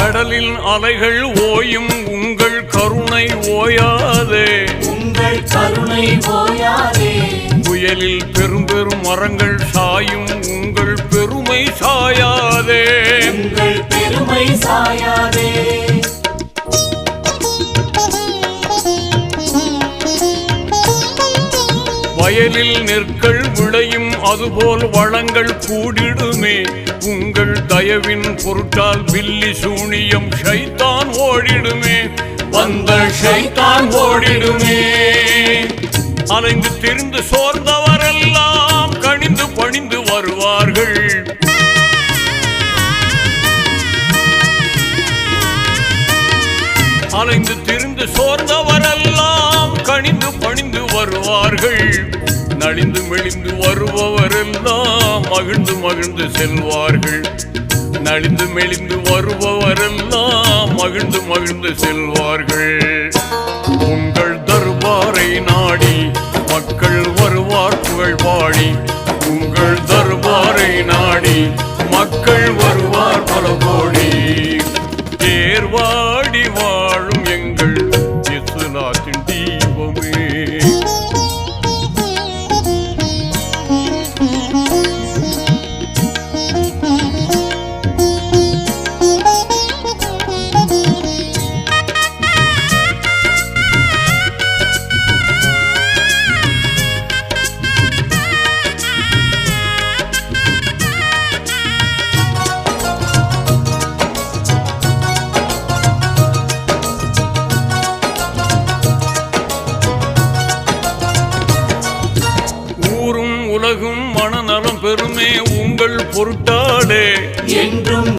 கடலின் அலைகள் ஓயும் உங்கள் கருணை ஓயாதே. உங்கள் கருணை ஓயாதே. புயலில் பெரும் பெரும் மரங்கள் சாயும் உங்கள் பெருமை சாயாதே. உங்கள் பெருமை சாயாதே. வயலில் நெற்கள் விளையும் அதுபோல் வளங்கள் கூடிடுமே. உங்கள் தயவின் பொருட்டால் பில்லி சூனியம் ஷைத்தான் ஓடிடுமே. வந்த ஷைத்தான் ஓடிடுமே. அலைந்து திரிந்து சோர்ந்தவரெல்லாம் கணிந்து பணிந்து வருவார்கள். அலைந்து திரிந்து சோர்ந்தவரெல்லாம் பணிந்து பணிந்து வருவார்கள். நலிந்து மெலிந்து வருபவரெல்லாம் மகிழ்ந்து மகிழ்ந்து செல்வார்கள். நலிந்து மெலிந்து வருபவரெல்லாம் மகிழ்ந்து மகிழ்ந்து செல்வார்கள். உங்கள் தர்பாரை நாடி மக்கள் வருவார் புகழ் பாடி. உங்கள் தர்பாரை நாடி மக்கள் உலகும் மனநலம் பெருமே உங்கள் பொருட்டாடே என்றும்